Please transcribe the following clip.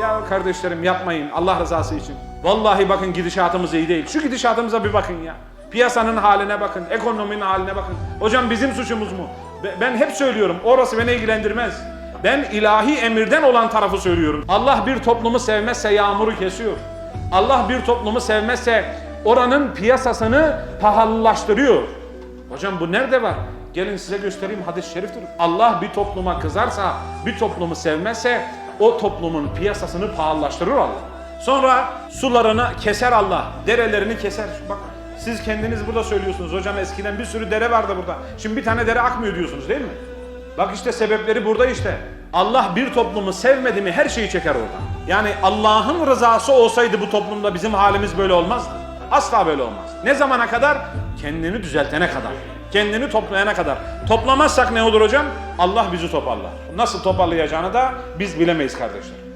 Ya kardeşlerim yapmayın Allah rızası için. Vallahi bakın gidişatımız iyi değil. Şu gidişatımıza bir bakın ya. Piyasanın haline bakın, ekonominin haline bakın. Hocam bizim suçumuz mu? Be- Ben hep söylüyorum orası beni ilgilendirmez. Ben ilahi emirden olan tarafı söylüyorum. Allah bir toplumu sevmezse yağmuru kesiyor. Allah bir toplumu sevmezse oranın piyasasını pahalılaştırıyor. Hocam bu nerede var? Gelin size göstereyim hadis-i şeriftir. Allah bir topluma kızarsa, bir toplumu sevmezse o toplumun piyasasını pahalılaştırır Allah. Sonra sularını keser Allah, derelerini keser. Bak siz kendiniz burada söylüyorsunuz hocam eskiden bir sürü dere vardı burada. Şimdi bir tane dere akmıyor diyorsunuz değil mi? Bak işte sebepleri burada işte. Allah bir toplumu sevmedi mi her şeyi çeker oradan. Yani Allah'ın rızası olsaydı bu toplumda bizim halimiz böyle olmazdı. Asla böyle olmaz. Ne zamana kadar? Kendini düzeltene kadar. Kendini toplayana kadar. Toplamazsak ne olur hocam? Allah bizi toparlar. Nasıl toparlayacağını da biz bilemeyiz kardeşler.